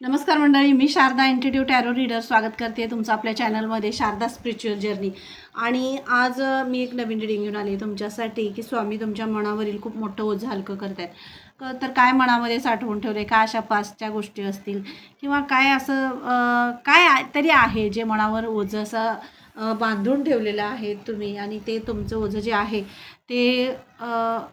नमस्कार मंडळी मी शारदा इन्स्टिट्यूट टॅरो रीडर स्वागत करते तुमचं आपल्या चॅनलमध्ये शारदा स्पिरिच्युअल जर्नी आणि आज मी एक नवीन रिडिंग घेऊन आली तुमच्यासाठी की स्वामी तुमच्या मनावरील खूप मोठं ओझं हलकं करत आहेत तर काय मनामध्ये साठवून ठेवले काय अशा पाचच्या गोष्टी असतील किंवा काय असं काय तरी आहे जे मनावर ओझं असं बांधून ठेवलेलं आहे तुम्ही आणि ते तुमचं ओझं जे आहे ते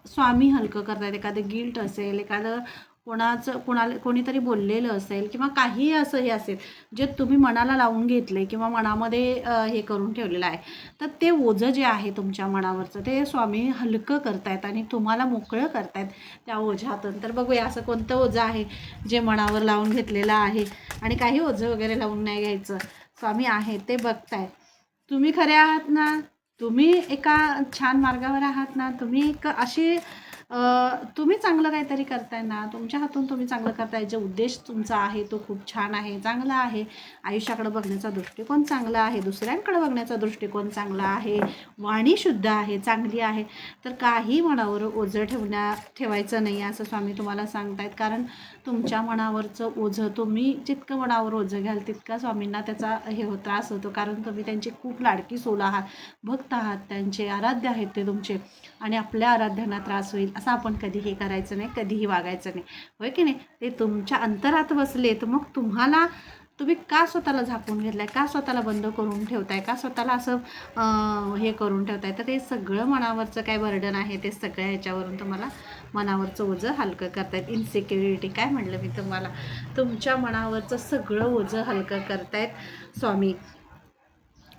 स्वामी हलकं करतायत. एखादं गिल्ट असेल एखादं कोणाचं कोणाला कोणीतरी बोललेलं असेल किंवा काहीही असं हे असेल जे तुम्ही मनाला लावून घेतले किंवा मनामध्ये हे करून ठेवलेलं आहे तर ते ओझं जे आहे तुमच्या मनावरचं ते स्वामी हलकं करतायत आणि तुम्हाला मोकळं करतायत त्या ओझ्यातून. तर बघूया असं कोणतं ओझं आहे जे मनावर लावून घेतलेलं आहे आणि काही ओझं वगैरे लावून नाही घ्यायचं. स्वामी आहे ते बघताय तुम्ही खरे आहात ना? तुम्ही एका छान मार्गावर आहात ना? तुम्ही एक अशी तुम्ही चांगलं काहीतरी करताय ना तुमच्या हातून तुम्ही चांगलं करताय जे उद्देश तुमचा आहे तो खूप छान आहे चांगला आहे. आयुष्याकडे बघण्याचा दृष्टिकोन चांगला आहे दुसऱ्यांकडे बघण्याचा दृष्टिकोन चांगला आहे वाणी शुद्ध आहे चांगली आहे. तर काही मनावर ओझं ठेवण्या ठेवायचं नाही असं स्वामी तुम्हाला सांगतायत. कारण तुमच्या मनावरचं ओझं तुम्ही जितकं मनावर ओझं घ्याल तितका स्वामींना त्याचा हे हो त्रास होतो. कारण तुम्ही त्यांची खूप लाडकी सोल आहात. भक्त आहात त्यांचे आराध्य आहेत ते तुमचे. आणि आपल्या आराध्यांना त्रास होईल असं आपण कधीही करायचं नाही कधीही वागायचं नाही. होय की नाही? ते तुमच्या अंतरात बसले तर मग तुम्हाला तुम्ही का स्वतःला झाकून घेतलाय? का स्वतःला बंद करून ठेवताय? का स्वतःला असं हे करून ठेवताय? तर ते सगळं मनावरचं काय बर्डन आहे ते सगळ्या ह्याच्यावरून तुम्हाला मनावरचं ओझं हलकं करतायत इन्सिक्युरिटी काय म्हटलं मी तुम्हाला? तुमच्या मनावरचं सगळं ओझं हलकं करतायत स्वामी.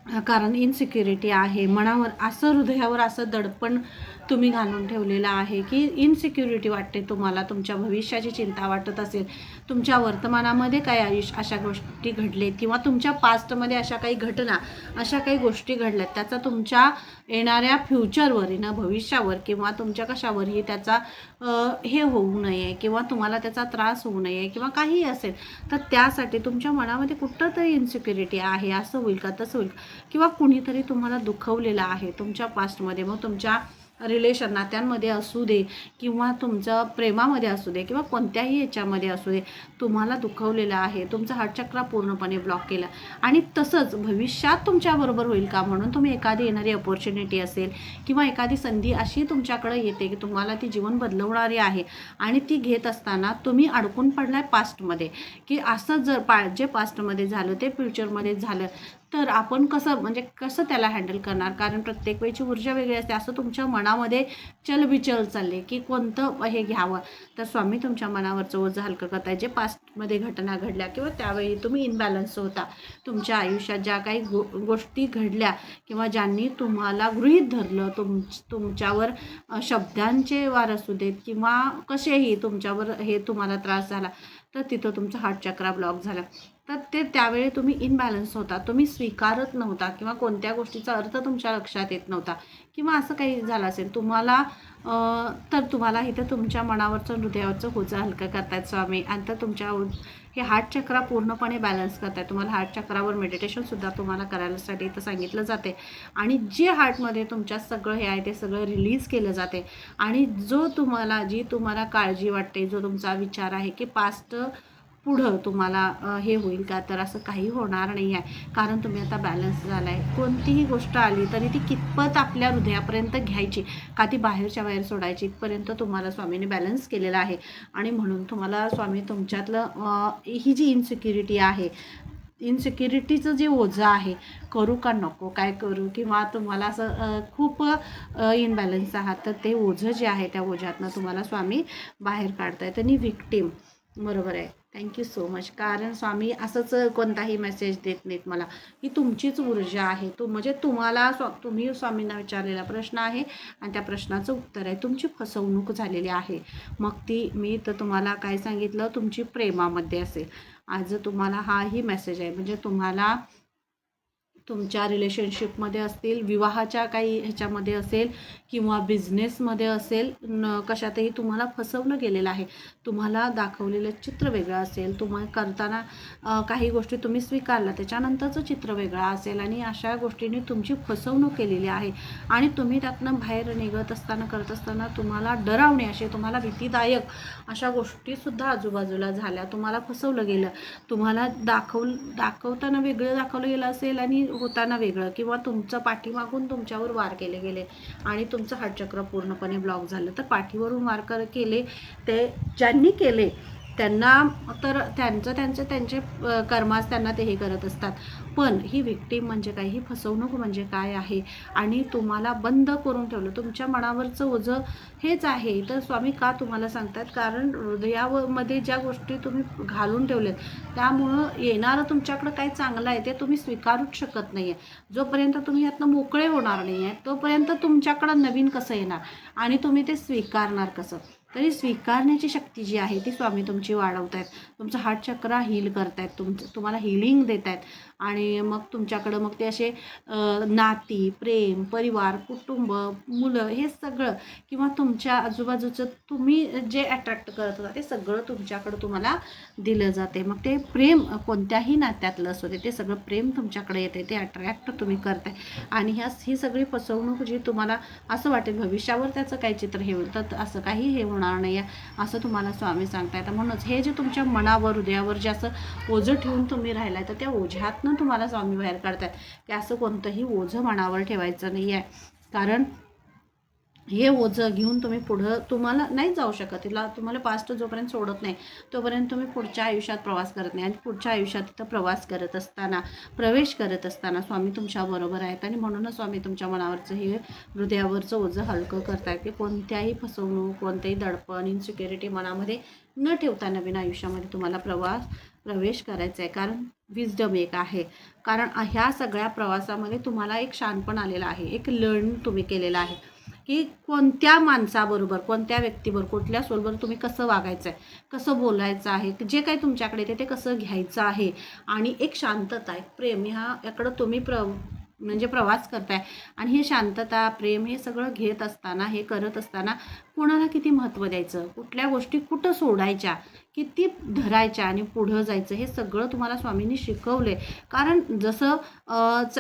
कारण इनसिक्युरिटी आहे. मनावर असं हृदयावर असं दडपण तुम्ही घालून ठेवलेला आहे की इनसिक्युरिटी वाटते तुम्हाला? तुमच्या भविष्याची चिंता वाटत असेल. तुमच्या वर्तमानामध्ये काय आयुष्य अशा गोष्टी घडलेत किंवा तुमच्या पास्टमध्ये अशा काही घटना अशा काही गोष्टी घडल्यात त्याचा तुमच्या येणाऱ्या फ्युचरवर ना भविष्यावर किंवा तुमच्या कशावरही त्याचा हे होऊ नये किंवा तुम्हाला त्याचा त्रास होऊ नये किंवा काहीही असेल तर त्यासाठी तुमच्या मनामध्ये कुठं तरी इन्सिक्युरिटी आहे असं होईल का तसं होईल किंवा कुणीतरी तुम्हाला दुखवलेलं आहे तुमच्या पास्टमध्ये मग तुमच्या रिलेशन नात्यांमध्ये असू दे किंवा तुमचं प्रेमामध्ये असू दे किंवा कोणत्याही याच्यामध्ये असू दे तुम्हाला दुखवलेलं आहे तुमचा हार्टचक्रा पूर्णपणे ब्लॉक केला आणि तसंच भविष्यात तुमच्याबरोबर होईल का म्हणून तुम्ही एखादी येणारी अपॉर्च्युनिटी असेल किंवा एखादी संधी अशी तुमच्याकडे येते की तुम्हाला ती जीवन बदलवणारी आहे आणि ती घेत असताना तुम्ही अडकून पडलाय पास्टमध्ये की असं जर पा जे पास्टमध्ये झालं ते फ्युचरमध्ये झालं तर आपण कसं म्हणजे कसं त्याला हँडल करणार? कारण प्रत्येक वेळची ऊर्जा वेगळी असते. असं तुमच्या मनामध्ये चलबिचल चालले की कोणतं हे घ्यावं? तर स्वामी तुमच्या मनावरचं ओझं हलकं करताय. जे पास्टमध्ये घटना घडल्या किंवा त्यावेळी तुम्ही इनबॅलन्स होता तुमच्या आयुष्यात ज्या काही गो गोष्टी घडल्या किंवा ज्यांनी तुम्हाला गृहीत धरलं तुम तुमच्यावर शब्दांचे वार असू देत किंवा कसेही तुमच्यावर हे तुम्हाला त्रास झाला तर तिथं तुमचा हार्ट चक्रा ब्लॉक झाला. तर ते त्यावेळी तुम्ही इनबॅलन्स होता तुम्ही स्वीकारत नव्हता किंवा कोणत्या गोष्टीचा अर्थ तुमच्या लक्षात येत नव्हता. किंवा असं काही झालं असेल तुम्हाला तर तुम्हाला इथं तुमच्या मनावरचं हृदयावरचं होचं हलकं करतायत स्वामी. आणि तर तुमच्या हे हार्ट चक्रा पूर्णपणे बॅलन्स करताय तुम्हाला हार्ट चक्रावर मेडिटेशनसुद्धा तुम्हाला करायसाठी इथं सांगितलं जाते. आणि जे हार्टमध्ये तुमच्या सगळं हे आहे ते सगळं रिलीज केलं जाते. आणि जो तुम्हाला जी तुम्हाला काळजी वाटते जो तुमचा विचार आहे की पास्ट पुढं तुम्हाला हे होईल का? तर असं काही होणार नाही आहे कारण तुम्ही आता बॅलन्स झाला आहे कोणतीही गोष्ट आली तरी ती कितपत आपल्या हृदयापर्यंत घ्यायची का ती बाहेरच्या बाहेर सोडायची इथपर्यंत तुम्हाला स्वामीने बॅलन्स केलेला आहे. आणि म्हणून तुम्हाला स्वामी तुमच्यातलं ही जी इन्सिक्युरिटी आहे इन्सिक्युरिटीचं जे ओझं आहे करू का नको काय करू किंवा तुम्हाला असं खूप इनबॅलन्स आहात तर ते ओझं जे आहे त्या ओझ्यातनं तुम्हाला स्वामी बाहेर काढतायत. आणि विक्टीम बरोबर आहे. थँक्यू सो मच कारण स्वामी असंच कोणताही मेसेज देत नाहीत मला. ही तुमचीच ऊर्जा आहे. तू म्हणजे तुम्हाला स्वा तुम्ही स्वामींना विचारलेला प्रश्न आहे आणि त्या प्रश्नाचं उत्तर आहे. तुमची फसवणूक झालेली आहे. मग ती मी तर तुम्हाला काय सांगितलं? तुमची प्रेमामध्ये असेल. आज तुम्हाला हाही मेसेज आहे. म्हणजे तुम्हाला तुमच्या रिलेशनशिपमध्ये असतील विवाहाच्या काही ह्याच्यामध्ये असेल किंवा बिझनेसमध्ये असेल न कशातही तुम्हाला फसवलं गेलेलं आहे. तुम्हाला दाखवलेलं चित्र वेगळं असेल तुम्हाला करताना काही गोष्टी तुम्ही स्वीकारल्या त्याच्यानंतरचं चित्र वेगळं असेल आणि अशा गोष्टींनी तुमची फसवणूक केलेली आहे आणि तुम्ही त्यातनं बाहेर निघत असताना करत असताना तुम्हाला डरावणे असे तुम्हाला भीतीदायक अशा गोष्टीसुद्धा आजूबाजूला झाल्या. तुम्हाला फसवलं गेलं. तुम्हाला दाखव दाखवताना वेगळं दाखवलं गेलं असेल आणि होताना वेगळं किंवा तुमचं पाठीमागून तुमच्यावर वार केले गेले आणि तुमचं हार्टचक्र पूर्णपणे ब्लॉक झालं तर पाठीवरून वार कर केले ते ज्यांनी केले त्यांना तर त्यांचं त्यांचं त्यांचे कर्मास कर्माच त्यांना ते हे करत असतात. पण ही विक्टीम म्हणजे काय? ही फसवणूक म्हणजे काय आहे? आणि तुम्हाला बंद करून ठेवलं तुमच्या मनावरचं ओझं हेच आहे. तर स्वामी का तुम्हाला सांगतात? कारण हृदयामध्ये ज्या गोष्टी तुम्ही घालून ठेवल्यात त्यामुळं येणारं तुमच्याकडं काय चांगलं आहे ते तुम्ही स्वीकारूच शकत नाही आहे जोपर्यंत तुम्ही यातनं मोकळे होणार नाही आहे तोपर्यंत तुमच्याकडं नवीन कसं येणार? आणि तुम्ही ते स्वीकारणार कसं? तरी स्वीकारण्याची शक्ती जी आहे ती स्वामी तुमची वाढवत आहेत तुमचं हार्ट चक्र हील करतायत. तुमचं तुम्हाला हिलिंग देत आहेत आणि मग तुमच्याकडं मग ते असे नाती प्रेम परिवार कुटुंब मुलं हे सगळं किंवा तुमच्या आजूबाजूचं तुम्ही जे अट्रॅक्ट करत होता ते सगळं तुमच्याकडं तुम्हाला दिलं जाते. मग ते प्रेम कोणत्याही नात्यातलं असू दे ते सगळं प्रेम तुमच्याकडे येते ते अट्रॅक्ट तुम्ही करताय. आणि ह्या ही सगळी फसवणूक जी तुम्हाला असं वाटेल भविष्यावर त्याचं काही चित्र हे होईल तर असं काही हे होणार नाही आहे असं तुम्हाला स्वामी सांगतायत. म्हणूनच हे जे तुमच्या मनावर हृदयावर जे असं ओझं ठेवून तुम्ही राहिलाय तर त्या ओझ्यातनं तुम्हाला स्वामी बाहेर काढतात की असं कोणतंही ओझं मनावर ठेवायचं नाही आहे कारण हे ओझं घेऊन तुम्ही पुढं तुम्हाला नाही जाऊ शकत. तिला तुम्हाला पास्ट जोपर्यंत सोडत नाही तोपर्यंत तुम्ही पुढच्या आयुष्यात प्रवास करत नाही. आणि पुढच्या आयुष्यात तिथं प्रवास करत असताना प्रवेश करत असताना स्वामी तुमच्याबरोबर आहेत. आणि म्हणूनच स्वामी तुमच्या मनावरचं हे हृदयावरचं ओझं हलकं करतायत की कोणत्याही फसवणूक कोणतेही दडपण इन्सिक्युरिटी मनामध्ये न ठेवता नवीन आयुष्यामध्ये तुम्हाला प्रवास प्रवेश करायचा आहे कारण विजडम एक आहे. कारण ह्या सगळ्या प्रवासामध्ये तुम्हाला एक शानपण आलेलं आहे. एक लर्न तुम्ही केलेलं आहे. की कोणत्या माणसाबरोबर कोणत्या व्यक्तीबरोबर कुठल्या सोलबरोबर तुम्ही कसं वागायचं आहे कसं बोलायचं आहे जे काही तुमच्याकडे येते ते कसं घ्यायचं आहे. आणि एक शांतता एक प्रेम ह्या याकडं तुम्ही प्र म्हणजे प्रवास करताय. आणि हे शांतता प्रेम हे सगळं घेत असताना हे करत असताना कोणाला किती महत्त्व द्यायचं? कुठल्या गोष्टी कुठं सोडायच्या? किती धरायच्या आणि पुढं जायचं? हे सगळं तुम्हाला स्वामींनी शिकवलं आहे कारण जसं च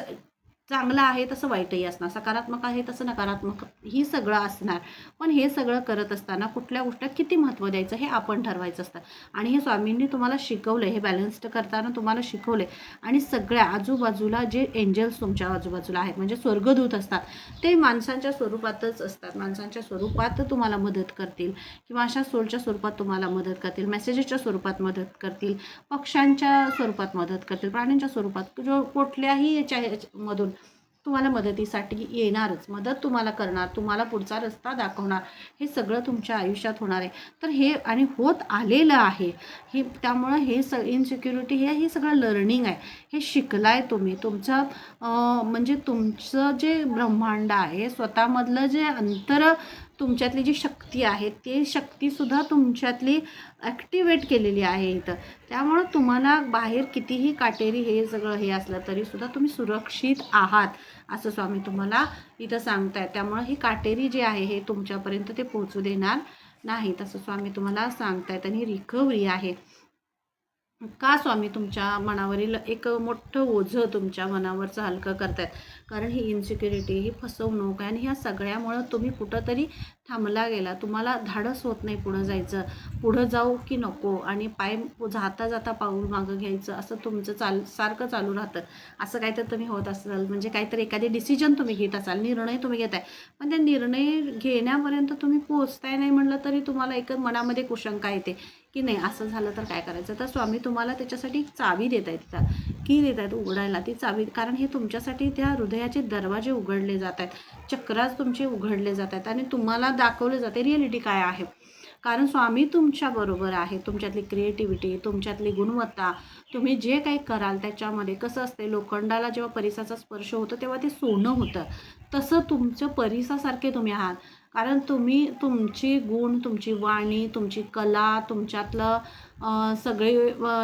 चांगलं आहे तसं वाईटही असणार सकारात्मक आहे तसं नकारात्मक ही सगळं असणार. पण हे सगळं करत असताना कुठल्या गोष्टीत किती महत्त्व द्यायचं हे आपण ठरवायचं असतं. आणि हे स्वामींनी तुम्हाला शिकवलं हे बॅलन्स्ड करताना तुम्हाला शिकवले आणि सगळ्या आजूबाजूला जे एंजल्स तुमच्या आजूबाजूला आहेत म्हणजे स्वर्गदूत असतात ते माणसांच्या स्वरूपातच असतात. माणसांच्या स्वरूपात तुम्हाला मदत करतील किंवा अशा सोलच्या स्वरूपात तुम्हाला मदत करतील मेसेजेसच्या स्वरूपात मदत करतील पक्ष्यांच्या स्वरूपात मदत करतील प्राण्यांच्या स्वरूपात जो कुठल्याही याच्या मधून तुम्हाला मदतीसाठी येणारच. मदत तुम्हाला करणार तुम्हाला पुढचा रस्ता दाखवणार. हे सगळं तुमच्या आयुष्यात होणार आहे. तर हे आणि होत आलेलं आहे. हे त्यामुळं हे स इनसिक्युरिटी हे हे सगळं लर्निंग आहे. हे शिकलाय तुम्ही. तुमचं म्हणजे तुमचं जे ब्रह्मांड आहे स्वतःमधलं जे अंतर तुमच्यातली जी शक्ती आहे ते शक्तीसुद्धा तुमच्यातली ॲक्टिवेट केलेली आहे इथं. त्यामुळं तुम्हाला बाहेर कितीही काटेरी हे सगळं हे असलं तरीसुद्धा तुम्ही सुरक्षित आहात. असं स्वामी तुम्हाला इथं सांगताय त्यामुळं ही काटेरी जी आहे हे तुमच्यापर्यंत ते पोहोचू देणार नाही तसं स्वामी तुम्हाला सांगतायत. आणि रिकव्हरी आहे. का स्वामी तुमच्या मनावरील एक मोठं ओझं तुमच्या मनावरचं हलकं करतायत? कारण ही इन्सिक्युरिटी ही फसवणूक आणि ह्या सगळ्यामुळं तुम्ही कुठंतरी थांबला गेला. तुम्हाला धाडस होत नाही पुढं जायचं. पुढं जाऊ की नको आणि पाय जाता जाता पाऊल मागं घ्यायचं. असं तुमचं चाल सारखं चालू राहतं. असं काहीतरी तुम्ही होत असाल. म्हणजे काहीतरी एखादी डिसिजन तुम्ही घेत असाल. निर्णय तुम्ही घेताय. पण त्या निर्णय घेण्यापर्यंत तुम्ही पोचताय नाही म्हणलं तरी तुम्हाला एक मनामध्ये कुशंका येते. की नाही असं झालं तर काय करायचं? तर स्वामी तुम्हाला त्याच्यासाठी चावी देत आहेत तिथं की देत आहेत उघडायला? ती चावी कारण हे तुमच्यासाठी त्या हृदयाचे दरवाजे उघडले जात आहेत. चक्रास तुमचे उघडले जात आहेत आणि तुम्हाला दाखवले जाते रिॲलिटी काय आहे. कारण स्वामी तुमच्याबरोबर आहे. तुमच्यातली क्रिएटिव्हिटी तुमच्यातली गुणवत्ता तुम्ही जे काही कराल त्याच्यामध्ये कसं असते लोखंडाला जेव्हा परिसाचा स्पर्श होतो तेव्हा ते सोनं होतं. तसं तुमचं परिसासारखे तुम्ही आहात. कारण तुम्ही तुमची गुण तुमची वाणी तुमची कला तुमच्यातलं सगळी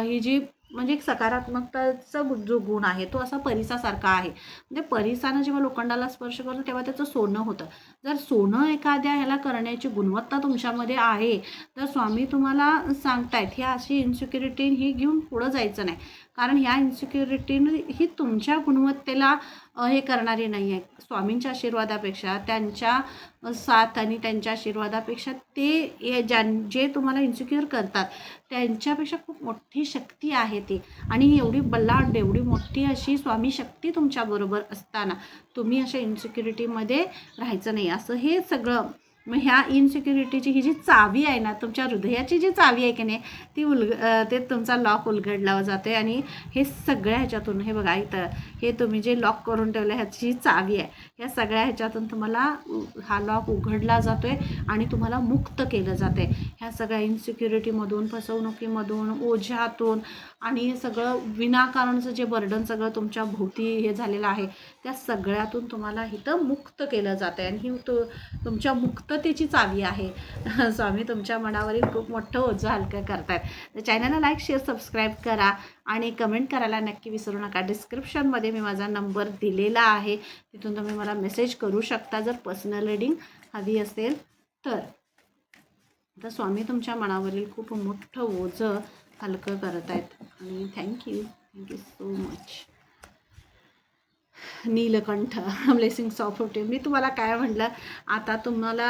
ही जी म्हणजे एक सकारात्मकताचा जो गुण आहे तो असा परिसासारखा आहे. म्हणजे परिसानं जेव्हा लोखंडाला स्पर्श करतो तेव्हा त्याचं सोनं होतं. जर सोनं एखाद्या ह्याला करण्याची गुणवत्ता तुमच्यामध्ये आहे तर स्वामी तुम्हाला सांगतायत ही अशी इन्सिक्युरिटी ही घेऊन पुढं जायचं नाही. कारण ह्या इन्सिक्युरिटीनं ही तुमच्या गुणवत्तेला हे करणारी नाही आहे स्वामींच्या आशीर्वादापेक्षा त्यांच्या साथ आणि त्यांच्या आशीर्वादापेक्षा ते हे ज्यां जे तुम्हाला इन्सिक्युअर करतात त्यांच्यापेक्षा खूप मोठी शक्ती आहे ती. आणि एवढी बल्लाड एवढी मोठी अशी स्वामी शक्ती तुमच्याबरोबर असताना तुम्ही अशा इन्सिक्युरिटीमध्ये राहायचं नाही. असं हे सगळं मग ह्या इनसिक्युरिटीची ही जी चावी आहे ना तुमच्या हृदयाची जी चावी आहे की नाही ती उलग ते तुमचा लॉक उलगडला जातो आणि हे सगळ्या ह्याच्यातून हे बघा इथं हे तुम्ही जे लॉक करून ठेवलं ह्याची जी चावी आहे ह्या सगळ्या ह्याच्यातून तुम्हाला हा लॉक उघडला जातो आहे आणि तुम्हाला मुक्त केलं जाते ह्या सगळ्या इन्सिक्युरिटीमधून फसवणुकीमधून ओझ्यातून आणि हे सगळं विनाकारणचं जे बर्डन सगळं तुमच्या भोवती हे झालेलं आहे त्या सगळ्यातून तुम्हाला इथं मुक्त केलं जातं आहे आणि ही तु तुमच्या मुक्ततेची चावी आहे. स्वामी तुमच्या मनावरील खूप मोठं ओझं हलकं करतायत. तर चॅनलला लाईक शेअर सबस्क्राईब करा आणि कमेंट करायला नक्की विसरू नका. डिस्क्रिप्शनमध्ये मी माझा नंबर दिलेला आहे. तिथून तुम्ही मला मेसेज करू शकता जर पर्सनल रिडिंग हवी असेल तर. तर स्वामी तुमच्या मनावरील खूप मोठं ओझं हलकं करत आहेत आणि thank you thank you so much Neelkanth blessings of होते. मी तुम्हाला काय म्हटलं आता तुम्हाला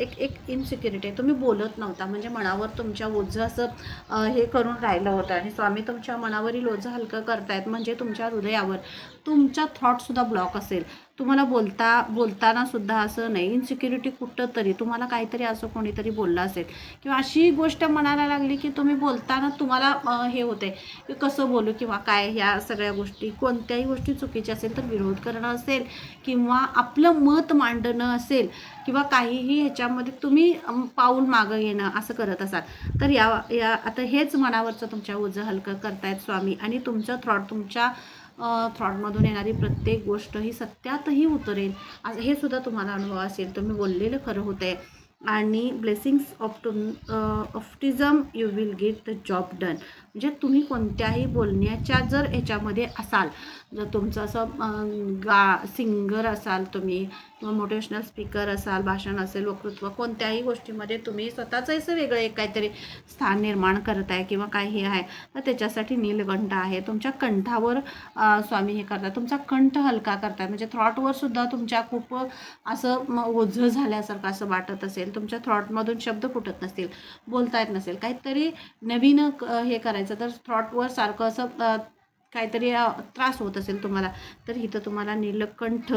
एक एक इनसिक्युरिटी आहे. तुम्ही बोलत नव्हता. म्हणजे मनावर तुमच्या ओझं असं हे करून राहिलं होतं. आणि स्वामी तुमच्या मनावरील ओझं हलकं करतायत. म्हणजे तुमच्या हृदयावर तुमचा थॉटसुद्धा ब्लॉक असेल. तुम्हाला बोलता बोलताना सुद्धा असं नाही. इन्सिक्युरिटी कुठं तरी तुम्हाला काहीतरी असं कोणीतरी बोललं असेल. किंवा अशी गोष्ट म्हणायला लागली की तुम्ही बोलताना तुम्हाला हे होते की कसं बोलू किंवा काय ह्या सगळ्या गोष्टी कोणत्याही गोष्टी चुकीच्या असेल तर विरोध करणं असेल किंवा आपलं मत मांडणं असेल किंवा काहीही ह्याच्यामध्ये तुम्ही पाऊल मागं घेणं असं करत असाल. तर या या आता हेच मनावरचं तुमच्या ओझं हलकं करतायत स्वामी. आणि तुमचं थ्रॉट तुमच्या थॉटमधून येणारी प्रत्येक गोष्ट ही सत्यातही उतरेल. आज हे सुद्धा तुम्हाला अनुभव असेल तुम्ही बोललेलं खरं होतं आणि blessings of two ऑफ्टिझम you will get the job done म्हणजे तुम्ही कोणत्याही बोलण्याच्या जर ह्याच्यामध्ये असाल जर तुमचं असं गा सिंगर असाल तुम्ही मोटिवेशनल स्पीकर असाल भाषण असेल वक्तृत्व कोणत्याही गोष्टीमध्ये तुम्ही स्वतःचं असं वेगळं एक काहीतरी स्थान निर्माण करत आहे किंवा काही हे आहे तर त्याच्यासाठी नीलकंठ आहे. तुमच्या कंठावर स्वामी हे करतात. तुमचा कंठ हलका करतात म्हणजे थ्रॉटवर सुद्धा तुमच्या खूप असं म- ओझं झाल्यासारखं असं वाटत असेल. तुमच्या थ्रॉटमधून शब्द फुटत नसतील बोलता येत नसेल. काहीतरी नवीन क- हे करायचं तर थ्रॉटवर सारखं असं काहीतरी त्रास होत असेल तुम्हाला तर इथं तुम्हाला नीलकंठ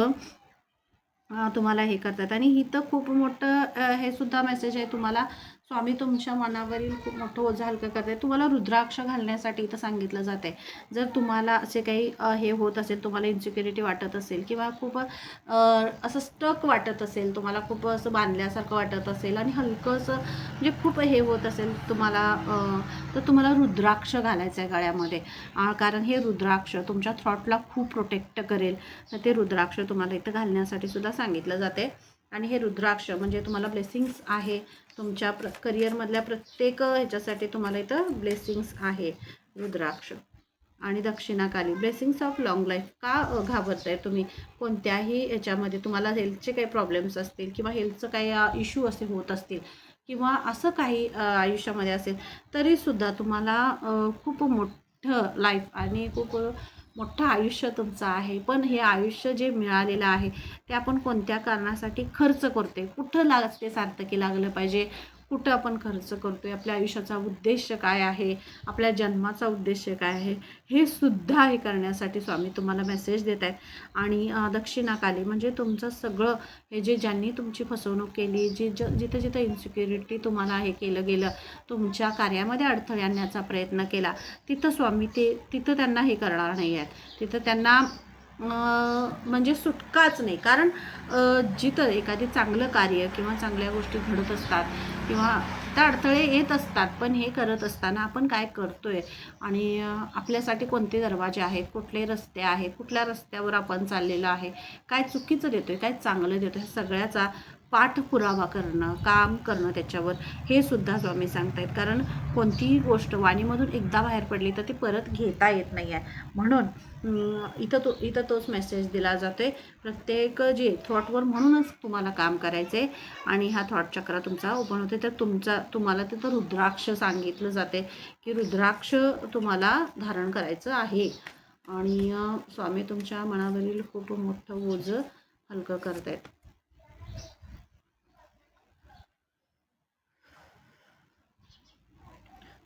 तुम्हाला हे करतात. आणि इथं खूप मोठं हे सुद्धा मेसेज आहे तुम्हाला. स्वामी तुमच्या मनावरील खूप मोठं ओझं हलकं करते तुम्हाला रुद्राक्ष घालण्यासाठी इथं सांगितलं जाते जर तुम्हाला असे काही हे होत असेल तुम्हाला इन्सिक्युरिटी वाटत असेल किंवा खूप असं स्टक वाटत असेल तुम्हाला खूप असं बांधल्यासारखं वाटत असेल आणि हलकं असं म्हणजे खूप हे होत असेल तुम्हाला तर तुम्हाला रुद्राक्ष घालायचं आहे गळ्यामध्ये. कारण हे रुद्राक्ष तुमच्या थ्रॉटला खूप प्रोटेक्ट करेल. तर ते रुद्राक्ष तुम्हाला इथं घालण्यासाठी सुद्धा सांगितलं जाते आणि हे रुद्राक्ष म्हणजे तुम्हाला ब्लेसिंग्स आहे. तुमच्या प्र करिअरमधल्या प्रत्येक ह्याच्यासाठी तुम्हाला इथं ब्लेसिंग्स आहे. रुद्राक्ष. आणि Dakshinakali. Blessings of long life का घाबरताय तुम्ही? कोणत्याही याच्यामध्ये तुम्हाला हेल्थचे काही प्रॉब्लेम्स असतील किंवा हेल्थचं काही इश्यू असे होत असतील किंवा असं काही आयुष्यामध्ये असेल तरीसुद्धा तुम्हाला खूप मोठं लाईफ आणि खूप मोठं आयुष्य तुमचं आहे. पण हे आयुष्य जे मिळालेलं आहे ते आपण कोणत्या कारणासाठी खर्च करतोय? कुठं लाग ते सार्थकी लागलं पाहिजे? कुठं आपण खर्च करतो आहे आपल्या आयुष्याचा उद्देश काय आहे आपल्या जन्माचा उद्देश काय आहे हे सुद्धा हे करण्यासाठी स्वामी तुम्हाला मेसेज देत आहेत. आणि दक्षिणाकाली म्हणजे तुमचं सगळं हे जे ज्यांनी तुमची फसवणूक केली जी ज जिथं जिथं इन्सिक्युरिटी तुम्हाला हे केलं गेलं तुमच्या कार्यामध्ये अडथळे आणण्याचा प्रयत्न केला तिथं स्वामी ते तिथं त्यांना हे करणार नाही आहेत तिथं त्यांना म्हणजे सुटकाच नाही. कारण जिथं एखादी चांगलं कार्य किंवा चांगल्या गोष्टी घडत असतात किंवा त्या अडथळे येत असतात पण हे करत असताना आपण काय करतो आहे आणि आपल्यासाठी कोणते दरवाजे आहेत? कुठले रस्ते आहेत? कुठल्या रस्त्यावर आपण चाललेलो आहे? काय चुकीचं देतो आहे काय चांगलं देतो ह्या सगळ्याचा पाठपुरावा करणं काम करणं त्याच्यावर हे सुद्धा स्वामी सांगतायत. कारण कोणतीही गोष्ट वाणीमधून एकदा बाहेर पडली तर ती परत घेता येत नाही आहे म्हणून इथं तो इथं तोच मेसेज दिला जातो आहे प्रत्येक जे थॉटवर म्हणूनच तुम्हाला काम करायचं आहे आणि हा थॉट चक्र तुमचा ओपन होते तर तुमचा तुम्हाला तिथं रुद्राक्ष सांगितलं जाते की रुद्राक्ष तुम्हाला धारण करायचं आहे. आणि स्वामी तुमच्या मनावरील खूप मोठं ओझं हलकं करतायत.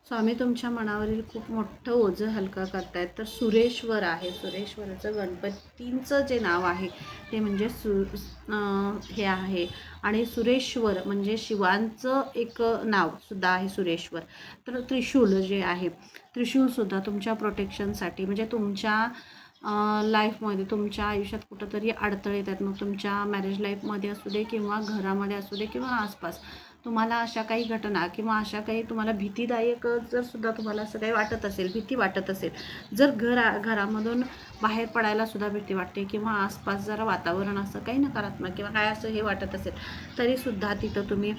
स्वामी तुमच्या मनावरील खूप मोठं ओझं हलकं करतायत. तर सुरेश्वर आहे. सुरेश्वराचं गणपतींचं जे नाव आहे ते म्हणजे सु हे आहे. आणि सुरेश्वर म्हणजे शिवांचं एक नावसुद्धा आहे सुरेश्वर. तर त्रिशूल जे आहे त्रिशूलसुद्धा तुमच्या प्रोटेक्शनसाठी म्हणजे तुमच्या लाईफमध्ये तुमच्या आयुष्यात कुठंतरी अडथळे येतात. मग तुमच्या मॅरेज लाईफमध्ये असू दे किंवा घरामध्ये असू दे किंवा आसपास. तुम्हाला अशा काही घटना किंवा अशा काही तुम्हाला भीतीदायक जर सुद्धा तुम्हाला असं काही वाटत असेल भीती वाटत असेल जर घरा घरामधून बाहेर पडायला सुद्धा भीती वाटते किंवा आसपास जरा वातावरण असं काही नकारात्मक किंवा काय असं हे वाटत असेल तरीसुद्धा तिथं तुम्ही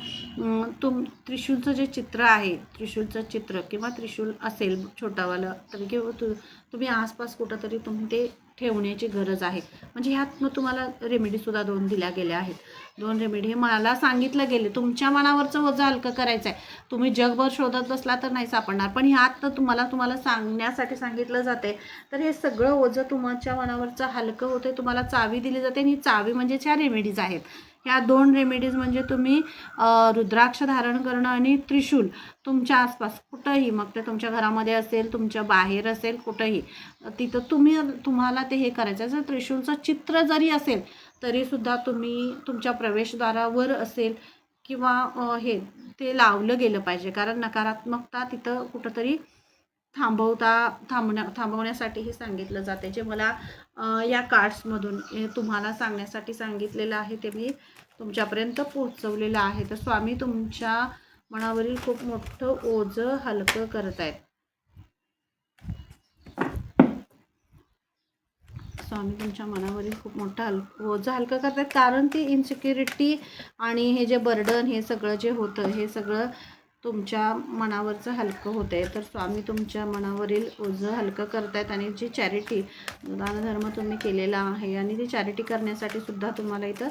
तुम त्रिशूलचं जे चित्र आहे त्रिशूलचं चित्र किंवा त्रिशूल असेल छोटावालं तरी किंवा तु तुम्ही आसपास कुठंतरी तुम्ही ते ठेवण्याची गरज आहे. म्हणजे ह्यात मग तुम्हाला रेमेडीसुद्धा दोन दिल्या गेल्या आहेत. दोन रेमेडी हे मला सांगितलं गेले. तुमच्या मनावरचं वजा हलकं करायचं आहे तुम्ही जगभर शोधत बसला तर नाही सापडणार. पण ह्यात तर तुम्हाला तुम्हाला सांगण्यासाठी सांगितलं जाते तर हे सगळं ओझं तुमच्या मनावरचं हलकं होते तुम्हाला चावी दिली जाते आणि चावी म्हणजेच ह्या रेमेडीज आहेत. ह्या दोन रेमेडीज म्हणजे तुम्ही रुद्राक्ष धारण करणं आणि त्रिशूल तुमच्या आसपास कुठंही मग ते तुमच्या घरामध्ये असेल तुमच्या बाहेर असेल कुठंही तिथं तुम्ही तुम्हाला ते हे करायचं जर त्रिशूलचं चित्र जरी असेल तरीसुद्धा तुम्ही तुमच्या प्रवेशद्वारावर असेल किंवा हे ते लावलं गेलं पाहिजे. कारण नकारात्मकता तिथं कुठंतरी थांबवता थांबण्या थांबवण्यासाठीही सांगितलं जाते. जे मला या कार्ड्समधून तुम्हाला सांगण्यासाठी सांगितलेलं आहे ते मी तुमच्यापर्यंत पोहोचवलेलं आहे. तर स्वामी तुमच्या मनावरील खूप मोठं ओझं हलकं करत आहेत स्वामी तुमच्या मनावरील खूप मोठं हल ओझं हलकं करतात कारण ती इन्सिक्युरिटी आणि हे जे बर्डन हे सगळं जे होतं हे सगळं तुमच्या मनावरचं हलकं होतं आहे तर स्वामी तुमच्या मनावरील ओझं हलकं करतायत आणि जी चॅरिटी दानधर्म तुम्ही केलेला आहे आणि ती चॅरिटी करण्यासाठी सुद्धा तुम्हाला इथं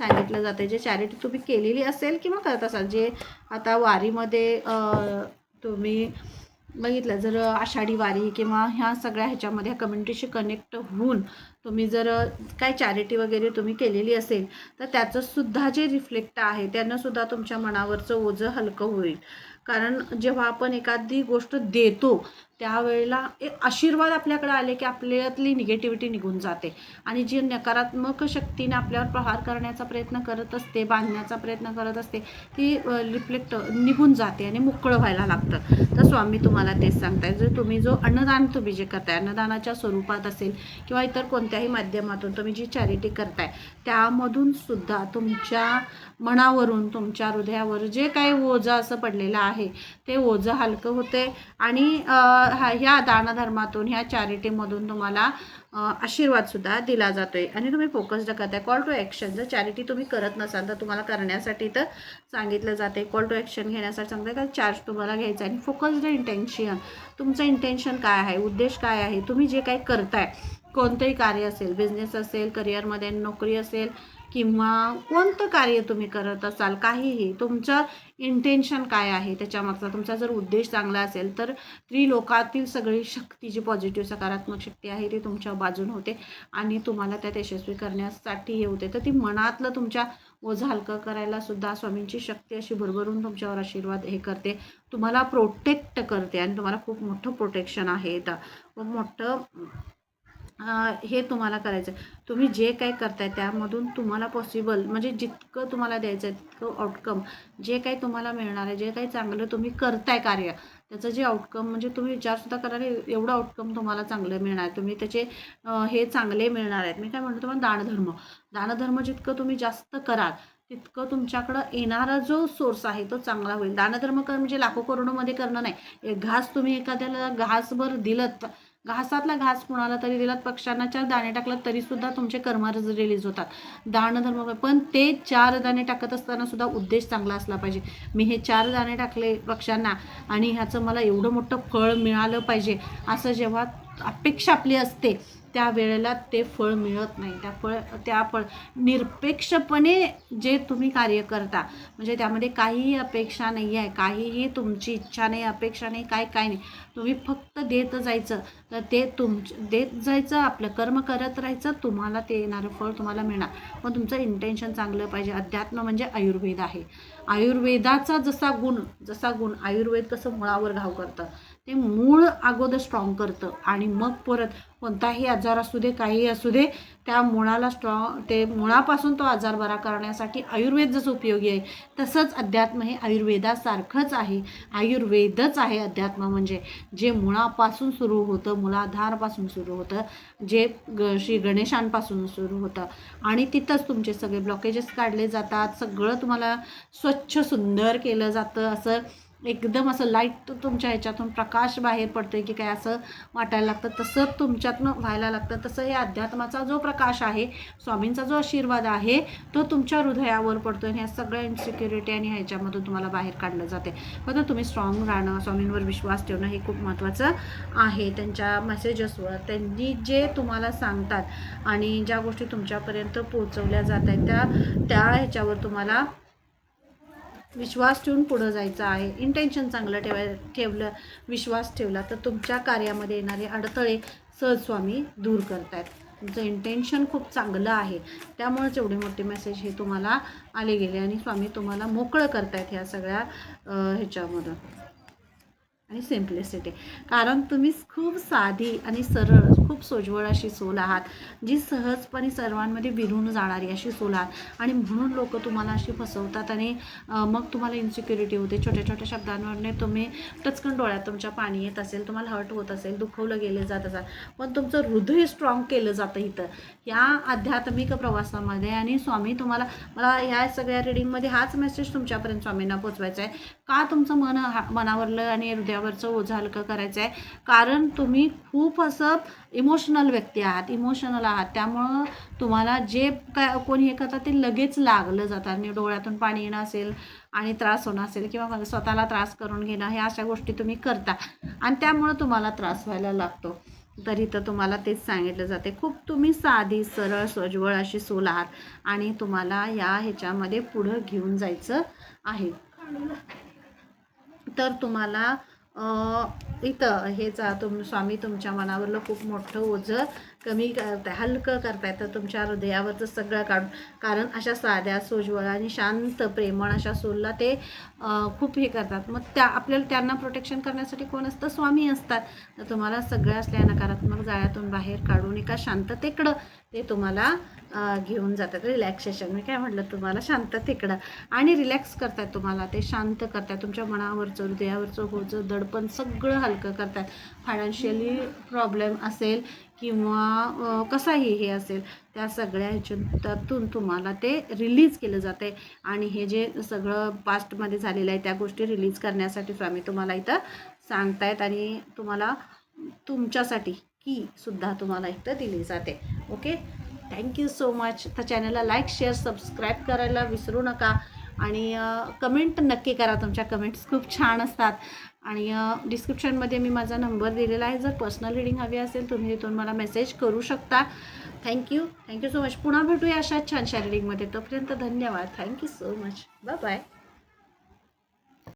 सांगितलं जातं जे चॅरिटी तुम्ही केलेली असेल किंवा करत असाल जे आता वारीमध्ये तुम्ही बघितलं जर आषाढी वारी किंवा ह्या सगळ्या ह्याच्यामध्ये कम्युनिटीशी कनेक्ट होऊन तुम्ही जर काय चॅरिटी वगैरे तुम्ही केलेली असेल तर त्याचंसुद्धा जे रिफ्लेक्ट आहे त्यांनासुद्धा तुमच्या मनावरचं ओझं हलकं होईल. कारण जेव्हा आपण एखादी गोष्ट देतो त्यावेळेला आशीर्वाद आपल्याकडे आले की आपल्यातली निगेटिव्हिटी निघून जाते. आणि जी नकारात्मक शक्तीने आपल्यावर प्रहार करण्याचा प्रयत्न करत असते बांधण्याचा प्रयत्न करत असते ती रिफ्लेक्ट निघून जाते आणि मोकळं व्हायला लागतं. तर स्वामी तुम्हाला तेच सांगताय जर तुम्ही जो अन्नदान तुम्ही जे करताय अन्नदानाच्या स्वरूपात असेल किंवा इतर कोणत्याही माध्यमातून तुम्ही जी चॅरिटी करताय त्यामधून सुद्धा तुमच्या मनावरून तुमच्या हृदयावर जे काही ओझं असं पडलेलं आहे ते ओझं हलकं होते आणि हा ह्या दानधर्मातून ह्या चॅरिटीमधून तुम्हाला आशीर्वादसुद्धा दिला जातो आहे आणि तुम्ही फोकस्ड करताय कॉल टू ॲक्शन जर चॅरिटी तुम्ही करत नसाल तर तुम्हाला करण्यासाठी तर सांगितलं जाते कॉल टू ॲक्शन घेण्यासाठी सांगते का? चार्ज तुम्हाला घ्यायचा आहे. आणि फोकस्ड इंटेन्शन तुमचं इंटेन्शन काय आहे? उद्देश काय आहे? तुम्ही जे काही करताय कोणतंही कार्य असेल बिझनेस असेल करिअरमध्ये नोकरी असेल किंवा कोणतं कार्य तुम्ही करत असाल काहीही तुमचं इंटेन्शन काय आहे त्याच्यामागचा? तुमचा जर उद्देश चांगला असेल तर त्रिलोकातील सगळी शक्ती जी पॉझिटिव्ह सकारात्मक शक्ती आहे ती तुमच्या बाजून होते आणि तुम्हाला त्यात यशस्वी करण्यासाठी हे होते. तर ती मनातलं तुमच्या ओझं हलकं करायला सुद्धा स्वामींची शक्ती अशी भरभरून तुमच्यावर आशीर्वाद हे करते. तुम्हाला प्रोटेक्ट करते आणि तुम्हाला खूप मोठं प्रोटेक्शन आहे. खूप मोठं हे तुम्हाला करायचं आहे तुम्ही जे काही करताय त्यामधून तुम्हाला पॉसिबल म्हणजे जितकं तुम्हाला द्यायचं आहे तितकं आउटकम जे काही तुम्हाला मिळणार आहे जे काही चांगलं तुम्ही करताय कार्य त्याचं जे आउटकम म्हणजे तुम्ही विचारसुद्धा कराल एवढं आउटकम तुम्हाला चांगलं मिळणार आहे. तुम्ही त्याचे हे चांगले मिळणार आहेत. मी काय म्हणतो तुम्हाला दानधर्म. दानधर्म जितकं तुम्ही जास्त कराल तितकं तुमच्याकडं येणारा जो सोर्स आहे तो चांगला होईल. दानधर्म कर म्हणजे लाखो करोडोमध्ये करणं नाही. एक घास तुम्ही एखाद्याला घासभर दिलं घासातला घास कुणाला तरी दिलात पक्ष्यांना चार दाणे टाकलात तरीसुद्धा तुमचे कर्म रिलीज होतात. दानधर्म पण ते चार दाणे टाकत असताना सुद्धा उद्देश चांगला असला पाहिजे. मी हे चार दाणे टाकले पक्ष्यांना आणि ह्याचं मला एवढं मोठं फळ मिळालं पाहिजे. असं जेव्हा अपेक्षा आपली असते त्या वेळेला ते फळ मिळत नाही. त्या फळ त्या फळ निरपेक्षपणे जे तुम्ही कार्य करता म्हणजे त्यामध्ये काहीही अपेक्षा नाही आहे काहीही तुमची इच्छा नाही अपेक्षा नाही काय काय नाही. तुम्ही फक्त देत जायचं तर ते तुम देत जायचं आपलं कर्म करत राहायचं तुम्हाला ते येणारं फळ तुम्हाला मिळणार. पण तुमचं इंटेन्शन चांगलं पाहिजे. अध्यात्म म्हणजे आयुर्वेद आहे. आयुर्वेदाचा जसा गुण जसा गुण आयुर्वेद कसं मुळावर घाव करतं ते मूळ अगोदर स्ट्रॉंग करतं. आणि मग परत कोणताही आजार असू दे काही असू दे त्या मुळाला स्ट्रॉंग ते मुळापासून तो आजार बरा करण्यासाठी आयुर्वेद जसं उपयोगी आहे. तसंच अध्यात्म हे आयुर्वेदासारखंच आहे. आयुर्वेदच आहे अध्यात्म म्हणजे. जे मुळापासून सुरू होतं मुळाधारपासून सुरू होतं जे ग श्री गणेशांपासून सुरू होतं. आणि तिथंच तुमचे सगळे ब्लॉकेजेस काढले जातात. सगळं तुम्हाला स्वच्छ सुंदर केलं जातं. असं एकदम असं लाइट तुमच्या ह्याच्यातून प्रकाश बाहेर पडतोय की काय असं वाटायला लागतं. तसं तुमच्यातनं व्हायला लागतं. तसं हे अध्यात्माचा जो प्रकाश आहे स्वामींचा जो आशीर्वाद आहे तो तुमच्या हृदयावर पडतो आणि ह्या सगळ्या इन्सिक्युरिटी आणि ह्याच्यामधून तुम्हाला बाहेर काढलं जाते फक्त तुम्ही स्ट्रॉंग राहणं स्वामींवर विश्वास ठेवणं हे खूप महत्त्वाचं आहे. त्यांच्या मेसेजेसवर त्यांनी जे तुम्हाला सांगतात आणि ज्या गोष्टी तुमच्यापर्यंत पोहोचवल्या जात आहेत त्या त्या ह्याच्यावर तुम्हाला विश्वास ठेवून पुढं जायचं आहे. इंटेन्शन चांगलं ठेवाय ठेवलं विश्वास ठेवला तर तुमच्या कार्यामध्ये येणारे अडथळे सहज स्वामी दूर करतायत. तुमचं इंटेन्शन खूप चांगलं आहे. त्यामुळेच एवढे मोठे मेसेज हे तुम्हाला आले गेले आणि स्वामी तुम्हाला मोकळं करतायत ह्या सगळ्या ह्याच्यामधून. आणि सिम्प्लिसिटी कारण तुम्ही खूप साधी आणि सरळ खूप सोज्वळ अशी सोल आहात जी सहजपणे सर्वांमध्ये विरून जाणारी अशी सोल आहात. आणि म्हणून लोक तुम्हाला अशी फसवतात आणि मग तुम्हाला इन्सिक्युरिटी होते. छोट्या छोट्या शब्दांवरने तुम्ही टचकन डोळ्यात तुमच्या पाणी येत असेल तुम्हाला हर्ट होत असेल दुखवलं गेलं जात असेल. पण तुमचं हृदय स्ट्रॉंग केलं जातं इथं. या आध्यात्मिक प्रवासामध्ये आणि स्वामी तुम्हाला मला ह्या सगळ्या रिडिंगमध्ये हाच मेसेज तुमच्यापर्यंत स्वामींना पोचवायचा आहे. का तुमचं मन हा मनावरलं आणि हृदयावरचं ओझं हलकं करायचं आहे कारण तुम्ही खूप असं इमोशनल व्यक्ती आहात इमोशनल आहात. त्यामुळं तुम्हाला जे काय कोणी हे करतात ते लगेच लागलं जातं आणि डोळ्यातून पाणी येणं असेल आणि त्रास होणं असेल किंवा स्वतःला त्रास करून घेणं ह्या अशा गोष्टी तुम्ही करता. आणि त्यामुळं तुम्हाला त्रास व्हायला लागतो. तरी तर तुम्हाला तेच सांगितलं जाते. खूप तुम्ही साधी सरळ सज्वळ अशी सोल आहात आणि तुम्हाला या ह्याच्यामध्ये पुढं घेऊन जायचं आहे. तर तुम्हाला इथं इथं हेचा तुम स्वामी तुमच्या मनावरलं खूप मोठं ओझं कमी करताय हलकं करताय तर तुमच्या हृदयावरचं सगळं काढून. कारण अशा साध्या सोज्वळ आणि शांत प्रेमळ अशा सोलला ते खूप हे करतात. मग त्या आपल्याला त्यांना प्रोटेक्शन करण्यासाठी कोण असतं? स्वामी असतात. तर तुम्हाला सगळ्या असल्या नकारात्मक जाळ्यातून बाहेर काढून एका शांततेकडं ते तुम्हाला घेऊन जातात. रिलॅक्सेशन मी काय म्हटलं तुम्हाला? शांततेकडं. आणि रिलॅक्स करतात तुम्हाला. ते शांत करतात तुमच्या मनावरचं हृदयावरचं होचं दडपण सगळं हलकं करतात फायनान्शियली प्रॉब्लेम असेल किंवा कसाही हे असेल त्या सगळ्या ह्याच्यातून तुम्हाला ते रिलीज केलं जाते आणि हे जे सगळं पास्टमध्ये झालेलं आहे त्या गोष्टी रिलीज करण्यासाठी स्वामी तुम्हाला इथं सांगतायत आणि तुम्हाला तुमच्यासाठी की सुद्धा तुम्हाला इथं दिली जाते. ओके थँक्यू सो मच तर चॅनलला लाईक शेअर सबस्क्राईब करायला विसरू नका. आणि कमेंट नक्की करा. तुमच्या कमेंट्स खूप छान असतात. आणि डिस्क्रिप्शनमध्ये मी माझा नंबर दिलेला आहे. जर पर्सनल रिडिंग हवी असेल तुम्ही तिथून मला मेसेज करू शकता. थँक्यू थँक्यू सो मच पुन्हा भेटूया अशा छानशा रिडिंगमध्ये तोपर्यंत धन्यवाद. Thank you so much bye bye